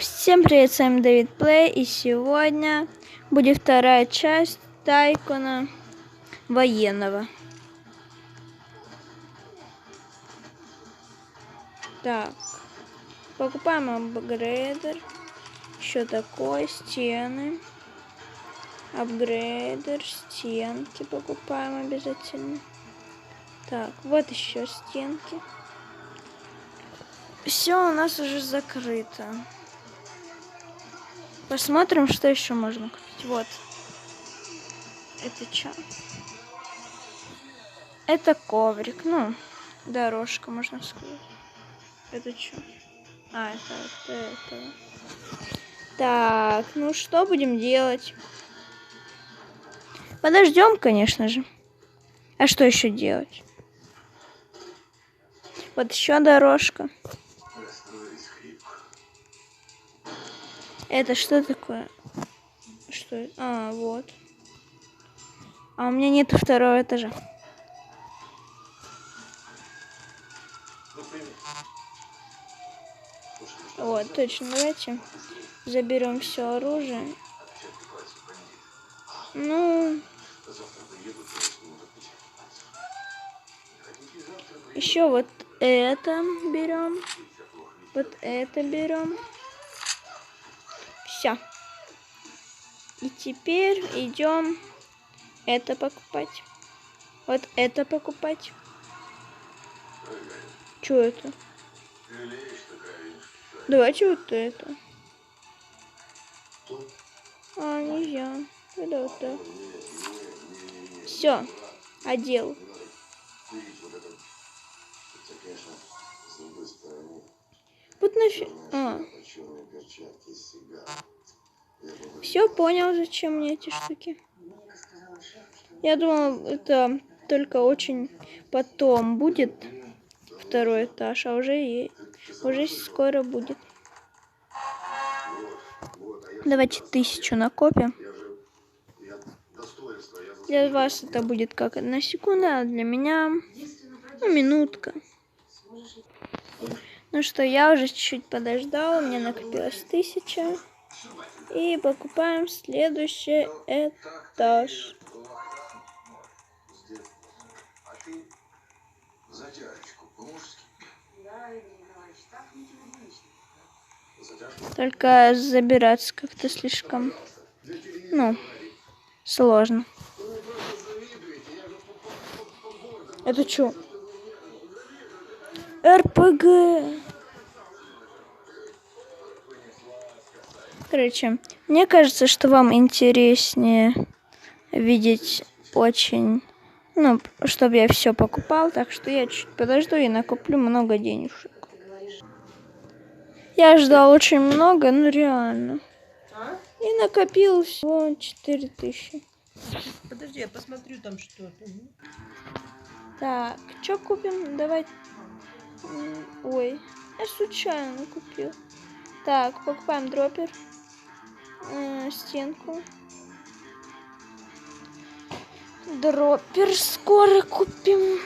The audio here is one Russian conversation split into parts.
Всем привет, с вами Давид Плей, и сегодня будет вторая часть Тайкона военного. Так, покупаем апгрейдер, еще такой, стены, апгрейдер, стенки покупаем обязательно. Так, вот еще стенки. Все у нас уже закрыто. Посмотрим, что еще можно купить. Вот. Это что? Это коврик. Ну, дорожка, можно сказать. Это что? А, это вот это. Так, ну что будем делать? Подождем, конечно же. А что еще делать? Вот еще дорожка. Это что такое? Что? А, вот. А у меня нет второго этажа. Вот, точно. Давайте заберем все оружие. Ну, еще вот это берем. Вот это берем. Все. И теперь идем это покупать. Вот это покупать. Что это? Давайте вот это. А, нельзя. Тогда вот так. Все. Одел. Вот нафиг. А. Все понял, зачем мне эти штуки. Я думал, это только очень потом будет второй этаж, а уже и уже скоро будет. Давайте тысячу накопим. Для вас это будет как одна секунда, а для меня ну, минутка. Ну что, я уже чуть-чуть подождала, у меня накопилось тысяча. И покупаем следующий этаж. Только забираться как-то слишком, ну, сложно. Это что? РПГ. Короче, мне кажется, что вам интереснее видеть очень, ну, чтобы я все покупал, так что я чуть подожду и накоплю много денежек. Я ждал очень много, ну реально. И накопил всего 4000. Подожди, я посмотрю там что-то. Так, что купим? Давай. Ой, я случайно купил. Так, покупаем дропер э, стенку. Дроппер скоро купим.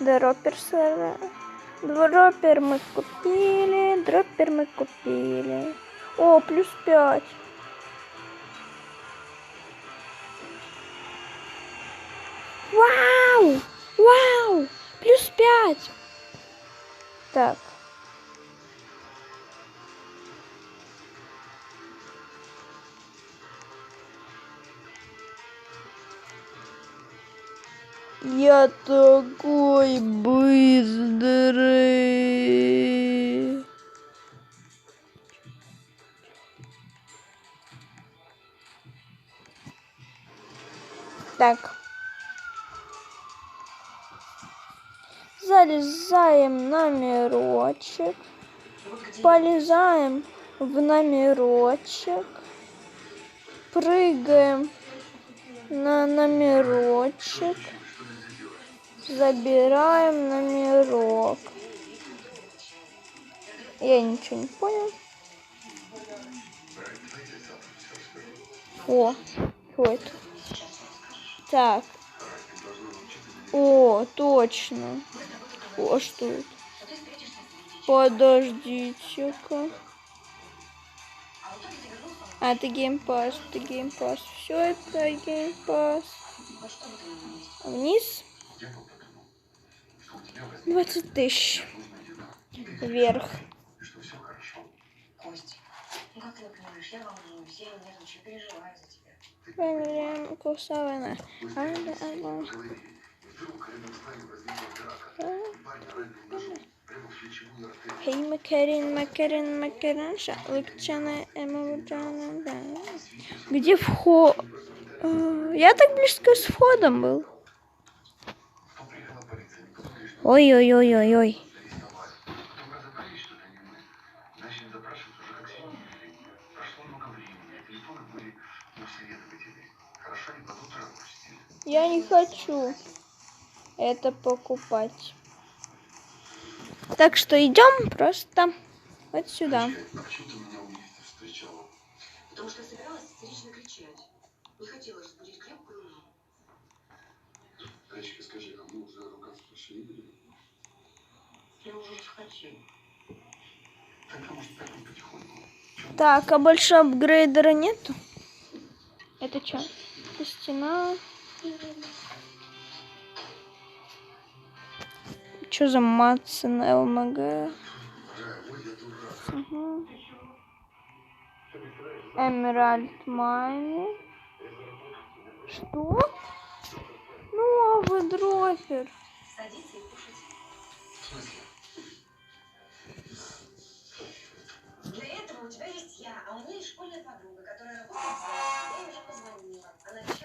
Дроппер сэр. Дроппер мы купили. Дроппер мы купили. О, плюс пять. Вау! Вау! Плюс пять! Так. Я такой быстрый. Так. залезаем номерочек, полезаем в номерочек, прыгаем на номерочек, забираем номерок. Я ничего не понял. О, что это? Так. О, точно. О, что это? Подождите-ка. А, это геймпас, это геймпас. Все это геймпас. Вниз. 20 тысяч. Вверх. Кость, ну как ты понимаешь, я волнуюсь, я нервничаю, переживаю за тебя. Проверяем курсовые. Хей, Макарин, Макарин, Макарин, Шатлыкчана, Эмавуджана, да. Где вход? Э, Я так близко с входом был. Ой-ой-ой-ой-ой. Я не хочу это покупать. Так что идем просто вот сюда. Почему ты меня у лифта встречала? Потому что собиралась истерично кричать. Не хотела разбудить крепкую маму. Танечка, скажи, а мы уже ругаться будем? Я уже расхотела. Тогда, может, пойдем потихоньку. Чё? Так, а больше апгрейдера нету? Это что? Это стена. Что за Матсон ЛМГ? Эмеральд Майни. Что? Новый дропер. Садиться и кушать.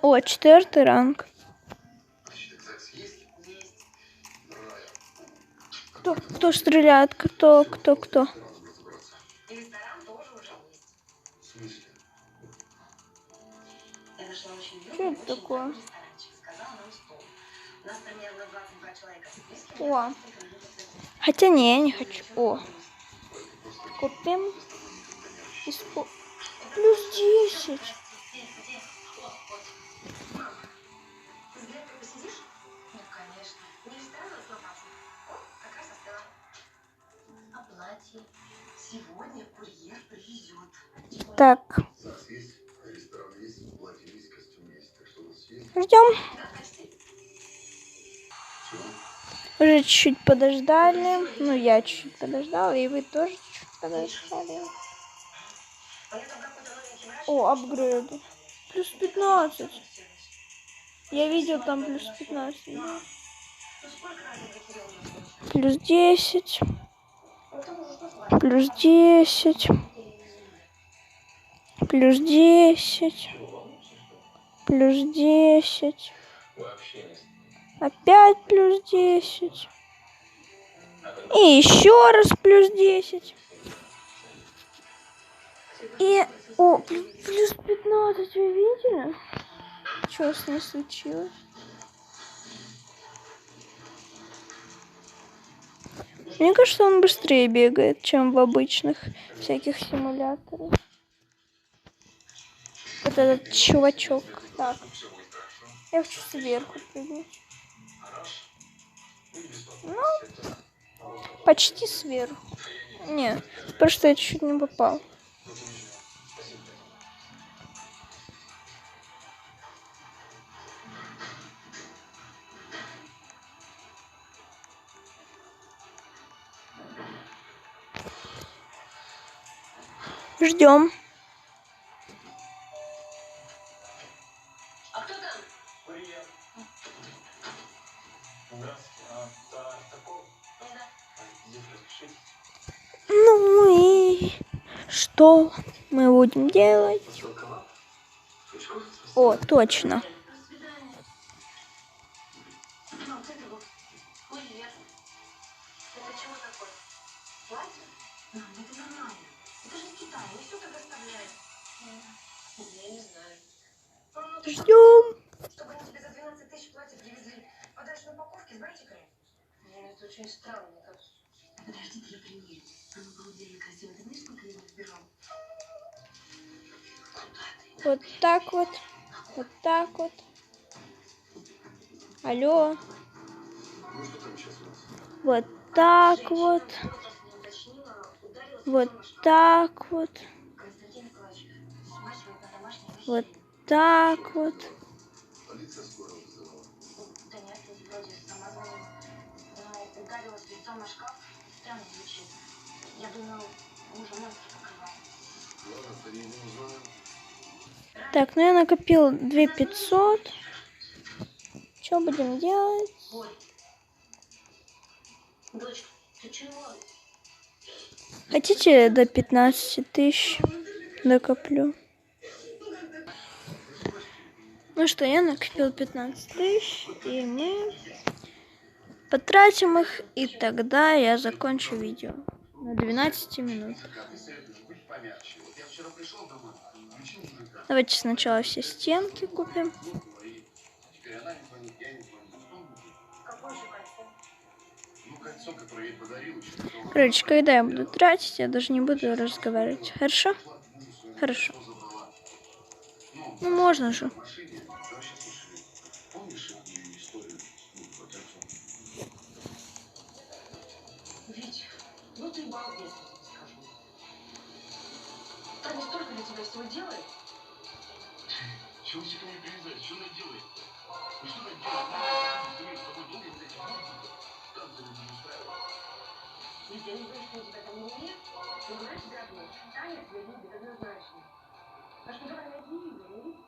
О, четвертый ранг. Кто, кто стреляет? Кто, кто, кто? Надо разобраться. И ресторан тоже уже есть. В смысле? Я нашла очень Чё уютный, это такое? дорогой ресторанчик. Сказала нам стол. У нас примерно 22 человека с близкими. О. Хотя не, я не хочу. О, купим. Испо... Плюс 10. Ты с Гленкой посидишь? Ну, конечно. Не ресторан, а с лопатами. О, как раз остыла. А платье? Сегодня курьер привезет. Так, ждем. Уже чуть-чуть подождали. Ну, я чуть-чуть подождала, и вы тоже чуть подождали. О, апгрейды. Плюс 15. Я видел там плюс 15. да. Ну, сколько раз я Кирилл не слышала? Плюс 10. Ну, ты можешь послать. Плюс 10. Плюс 10. Плюс 10. Опять плюс 10. И еще раз плюс 10. И... О, плю- плюс 15, вы видели? Что с ней случилось? Мне кажется, он быстрее бегает, чем в обычных всяких симуляторах. Вот этот чувачок. Так. Я хочу сверху прыгнуть. Ну, почти сверху. Не, просто я чуть не попал. Здесь разрешите? Ну и что мы будем делать? О, точно. Красиво. Ты знаешь, сколько я его? Вот так вот. Вот так вот. Алло. Вот так вот. Вот так вот. Вот так вот. Полиция скоро вызывала. Да нет, вроде сама звонила. Но ударилась лицом на шкаф. Странно звучит. Я. Так, ну я накопил 2500. Что будем делать? Ты чего? Хотите до 15 тысяч докоплю? Ну что, я накопил 15 тысяч, и мы потратим их, и тогда я закончу видео на 12 минут. Давайте сначала все стенки купим. Короче, когда я буду тратить, я даже не буду разговаривать. Хорошо? Хорошо. Ну, можно же. Ты балбес, скажу. Таня столько для тебя всего делает. Чего все ко мне прилезает? Что она делает? Ну что она делает? Она с тобой долго, блядь, мультики. Танцы люди устраивают. Ведь я не знаю, что у тебя там на уме. Но знаешь, говно, Таня тебя любит однозначно. А что ее, не видите,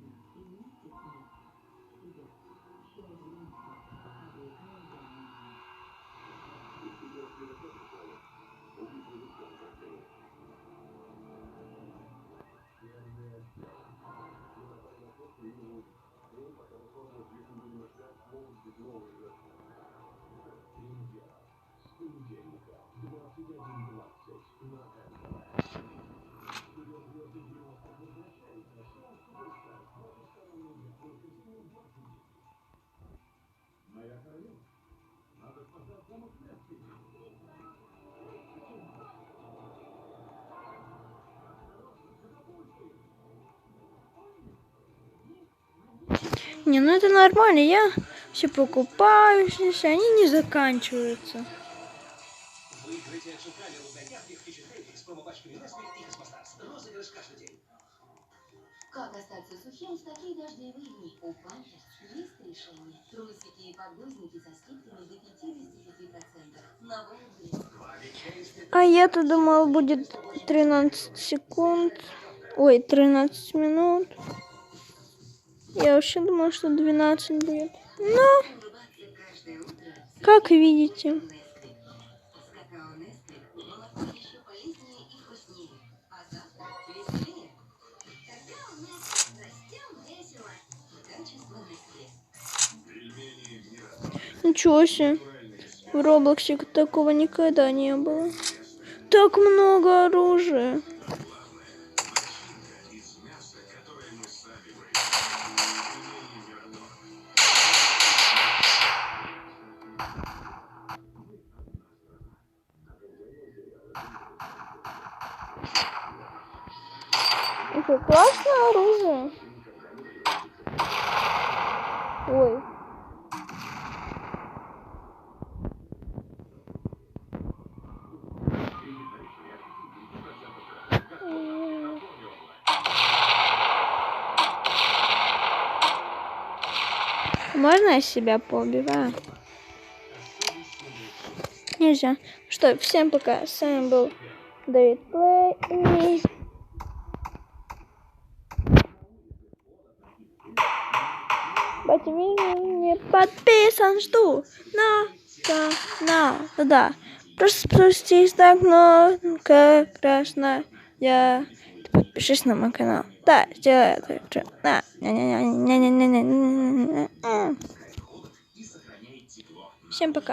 Не, ну это нормально, я все покупаю здесь, они не заканчиваются. Как остаться сухим в такие дождливые дни? У Памперс есть решение. Трусики и подгузники со скидками до 55%. На. А я-то думал, будет 13 секунд. Ой, 13 минут. Я вообще думала, что 12 будет. Но, как видите, ничего себе. В Роблоксе такого никогда не было. Так много оружия. Это классное оружие. Ой. Можно я себя поубиваю? Нельзя. Что, всем пока. С вами был Дэвид Плей Батя не подписан, жду на канал. Да, просто спустись на кнопку красная. Ты подпишись на мой канал. Да, сделай это. Да. Всем пока.